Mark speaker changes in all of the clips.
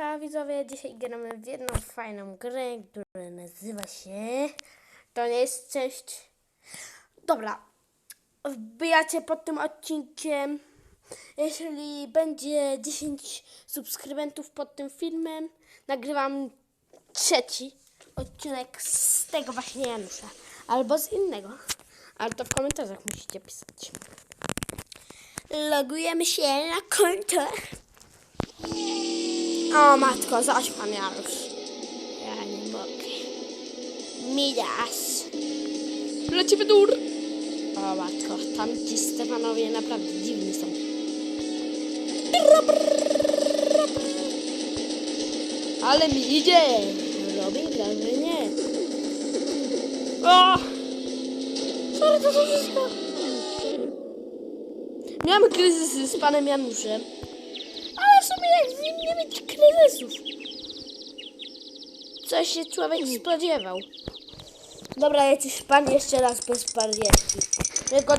Speaker 1: Siemanka widzowie, dzisiaj gramy w jedną fajną grę, która nazywa się... To nie jest część... Dobra, wbijacie pod tym odcinkiem, jeśli będzie 10 subskrybentów pod tym filmem, nagrywam trzeci odcinek z tego właśnie Janusza, albo z innego, ale to w komentarzach musicie pisać. Logujemy się na konto. O matko, zaś pan Janusz. Ja nie mogę. Midas. Lecimy dur. O matko, tam ci Stefanowie naprawdę dziwni są. Ale mi idzie. Robię wrażenie. O! Sorry, to to wszystko. Miałem kryzysy z panem Januszem. W sumie jak z nim nie mieć kryzysów. Co się człowiek spodziewał. Dobra, jakiś pan jeszcze raz bez barierki. Tylko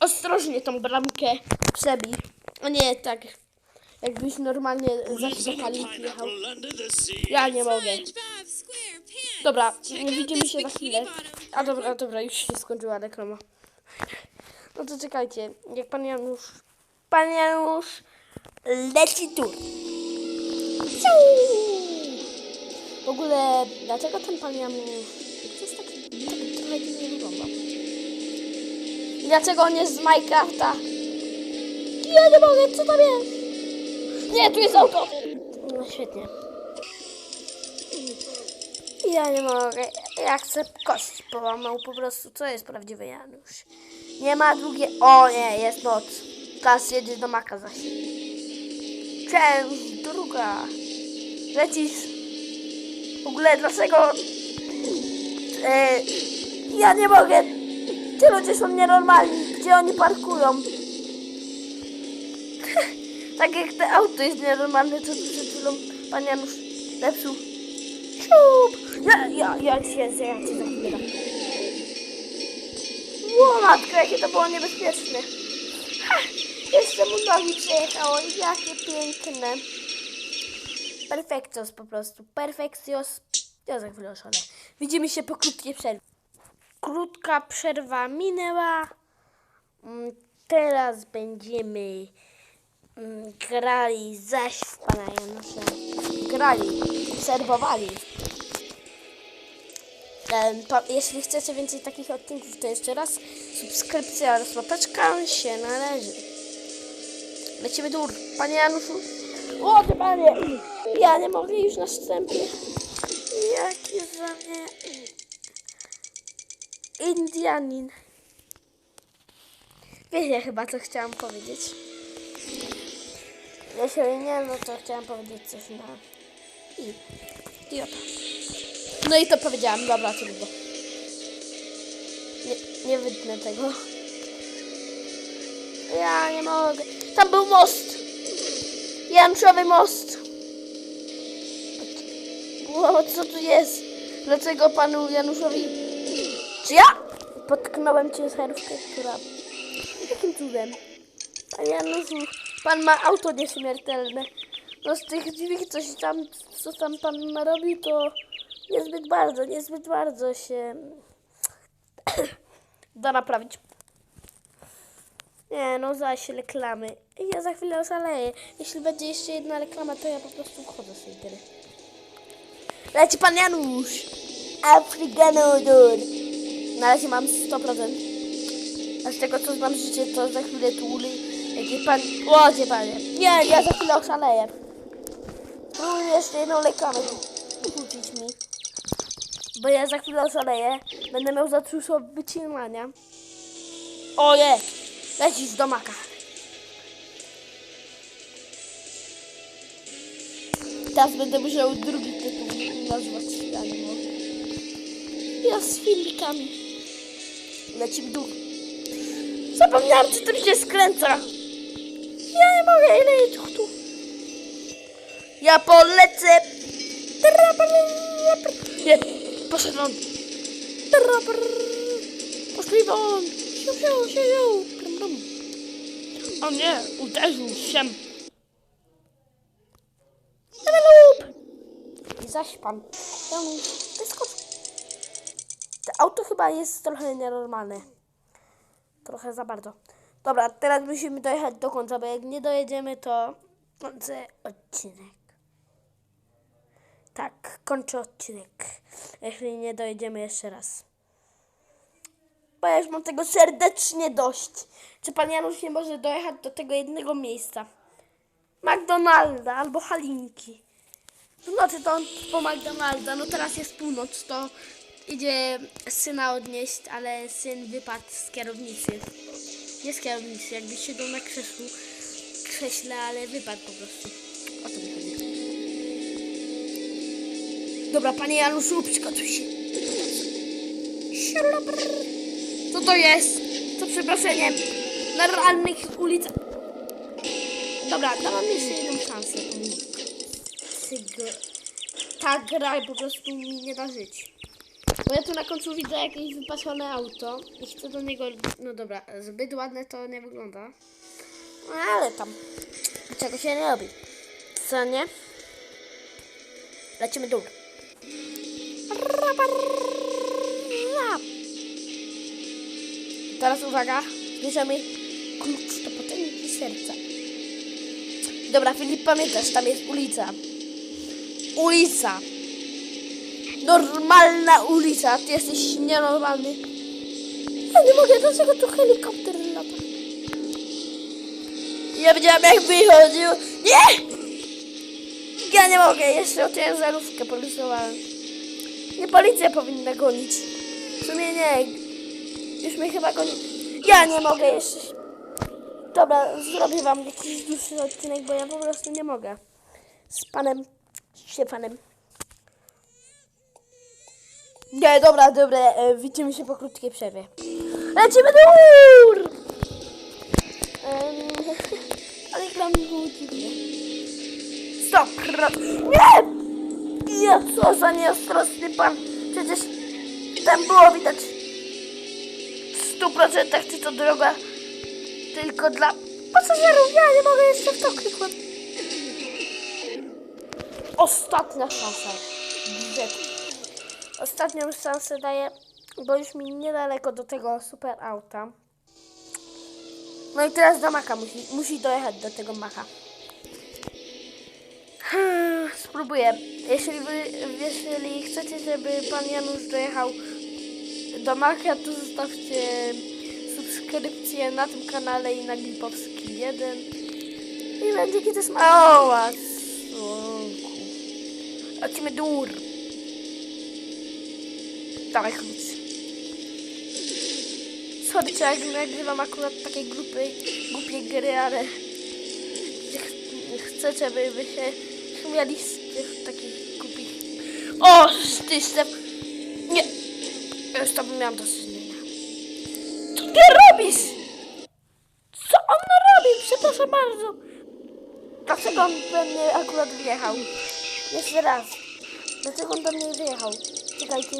Speaker 1: ostrożnie tą bramkę przebij. O nie, tak. Jakbyś normalnie za zapalił jechał. Ja nie mogę. Dobra, widzimy się za chwilę. A dobra, dobra, już się skończyła reklama. No to czekajcie, jak pan Janusz... Pan Janusz leci tu. Ciu! W ogóle, dlaczego ten pan Janusz... To jest taki, trochę dziwnie wygląda. Dlaczego on jest z Minecrafta? Ja nie mogę, co tam jest? Nie, tu jest auto! No świetnie. Ja nie mogę. Ja chcę kość połamał po prostu. Co jest prawdziwy Janusz? Nie ma drugie... O nie, jest noc. Teraz jedzie do Maka zaś. Część druga. Lecisz. W ogóle dlaczego... E, ja nie mogę. Ci ludzie są nienormalni. Gdzie oni parkują? tak jak te auto jest nienormalne, co przed chwilą pan Janusz zepsuł. Siup! Ja, ja, ja cię, ja cię za chwilę. Ło, matko, jakie to było niebezpieczne. Nogi przejechało. Jakie piękne. Perfekcjos po prostu. Perfekcjos. Chwilę oszalę. Widzimy się po krótkiej przerwie. Krótka przerwa minęła. Mm, Teraz będziemy mm, grali zaś w pana Janusza. Grali, serwowali. To, jeśli chcecie więcej takich odcinków, to jeszcze raz subskrypcja oraz łapeczka się należy. Lecimy dur. Panie Januszu. O, ty panie! Ja nie mogę już na wstępie. Jaki za mnie Indianin. Wiecie chyba, co chciałam powiedzieć. Jeśli nie, no to chciałam powiedzieć coś na i. Idiota. No i to powiedziałam, dobra, trudno. Nie, nie wytnę tego. Ja nie mogę. Tam był most. Janczowy most. Ło, co tu jest? Dlaczego panu Januszowi... Czy ja potknąłem ciężarówkę, która... Jakim cudem? Panie Januszu, pan ma auto nieśmiertelne. No z tych drzwi coś tam, co tam pan narobił, to niezbyt bardzo, niezbyt bardzo się da naprawić. Nie, no zaś reklamy. Ja za chwilę oszaleję. Jeśli będzie jeszcze jedna reklama, to ja po prostu wchodzę z tej gry. Leci pan Janusz! Afrykanodor! Na razie mam 100%. A z tego co znam życie, to za chwilę tu uli. Jaki pan... Łodzie panie! Nie, ja za chwilę oszaleję. Spróbuję jeszcze jedną reklamę rzucić mi. Bo ja za chwilę oszaleję. Będę miał za dużo wycinania. Oje! Lecisz do maka. Teraz będę musiał drugi tytuł nazwać. Mogę. Ja z filmikami. Lecimy dół. Zapomniałam, czy tym się skręca. Ja nie mogę, ile jest tu. Ja polecę. Nie, poszedł on. Poszli won. Siu. Brum, brum. O nie, uderzył się. Develop. zaś pan wyskoczył. To auto chyba jest trochę nienormalne. Trochę za bardzo. Dobra, teraz musimy dojechać do końca, bo jak nie dojedziemy, to kończę odcinek. Tak, kończę odcinek. Jeśli nie dojedziemy jeszcze raz. Bo ja już mam tego serdecznie dość. Czy pan Janusz nie może dojechać do tego jednego miejsca? McDonalda albo Halinki. W nocy to on po McDonalda. No teraz jest północ, to idzie syna odnieść, ale syn wypadł z kierownicy. Nie z kierownicy, jakby siedział na krzesłu, krześle, ale wypadł po prostu. O to mi chodzi. Dobra, panie Januszu, przygotuj się. Siulabr. Co to jest? To przeproszenie. Na realnych ulicach. Dobra, dałam jeszcze jedną szansę. Ta gra po prostu mi nie da żyć. Bo ja tu na końcu widzę jakieś wypasione auto i chcę do niego... No dobra, zbyt ładne to nie wygląda. No ale tam czego się nie robi. Co nie? Lecimy dół. Teraz uwaga, bierzemy klucz do potęgi serca. Dobra, Filip, pamiętasz, tam jest ulica. Ulica. Normalna ulica, ty jesteś nienormalny. Ja nie mogę, dlaczego tu helikopter lata? Ja widziałem jak wychodził. Nie! Ja nie mogę, jeszcze o ciężarówkę porysowałem. Nie policja powinna gonić. W sumie nie. Już mnie chyba goni. Ja nie mogę jeszcze. Dobra, zrobię wam jakiś dłuższy odcinek, bo ja po prostu nie mogę. Z panem Szczepanem. Nie, dobra, dobra, e, widzimy się po krótkiej przerwie. Lecimy do gór! Em, ale gram było dziwnie. Stop! Nie! Ja, co za nieostrożny pan! Przecież tam było widać w stu procentach, czy to droga tylko dla pasażerów. Ja nie mogę jeszcze w to kliknąć. Ostatnia szansa. Ostatnią szansę daję, bo już mi niedaleko do tego super auta. No i teraz do Maka musi, musi dojechać do tego Maka. Spróbuję. Jeśli, wy, jeśli chcecie, żeby pan Janusz dojechał do Maka, to zostawcie subskrypcję na tym kanale i na Glipowski 1. I będzie kiedy smałowa. Słonku. Lecimy dur. Dawaj klucz. Sorry, czy jak nagrywam akurat takie grupy, głupie gry, ale ch- chcę, żeby wy się śmiali z tych takich głupich... O, ty Stef... Ja już to miałam zmienia. Co ty robisz? Co on robi? Przepraszam bardzo. Dlaczego on we mnie akurat wjechał? Jeszcze raz. Dlaczego on do mnie wyjechał? Czekajcie.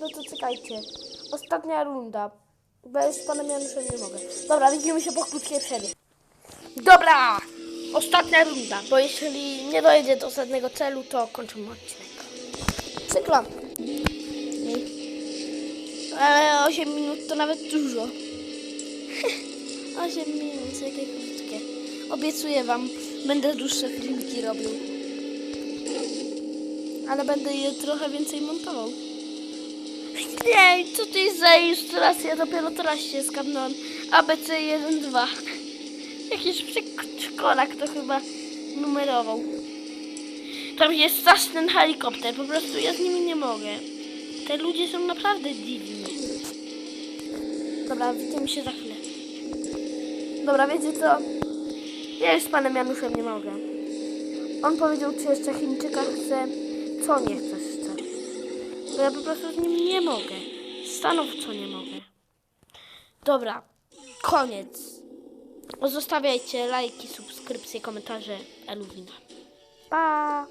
Speaker 1: No to czekajcie. Ostatnia runda. Bo już panem Januszem nie mogę. Dobra, widzimy się po krótkiej przerwie. Dobra! Ostatnia runda, bo jeśli nie dojdzie do żadnego celu, to kończymy odcinek. Cyklo. Ale 8 minut to nawet dużo. 8 minut, jakie krótkie. Obiecuję wam, będę dłuższe filmiki robił. Ale będę je trochę więcej montował. Nie, co to jest za ilustracja? Dopiero teraz się skapnąłem. ABC 1-2. Jakiś przedszkolak to chyba numerował. Tam jest straszny helikopter, po prostu ja z nimi nie mogę. Te ludzie są naprawdę dziwni. Dobra, widzimy się za chwilę. Dobra, wiecie co? Ja już z panem Januszem nie mogę. On powiedział, czy jeszcze Chińczyka chce, co nie chce jeszcze. Bo ja po prostu z nim nie mogę. Stanowczo nie mogę. Dobra, koniec. Zostawiajcie lajki, subskrypcje, komentarze. Eluwina. Pa!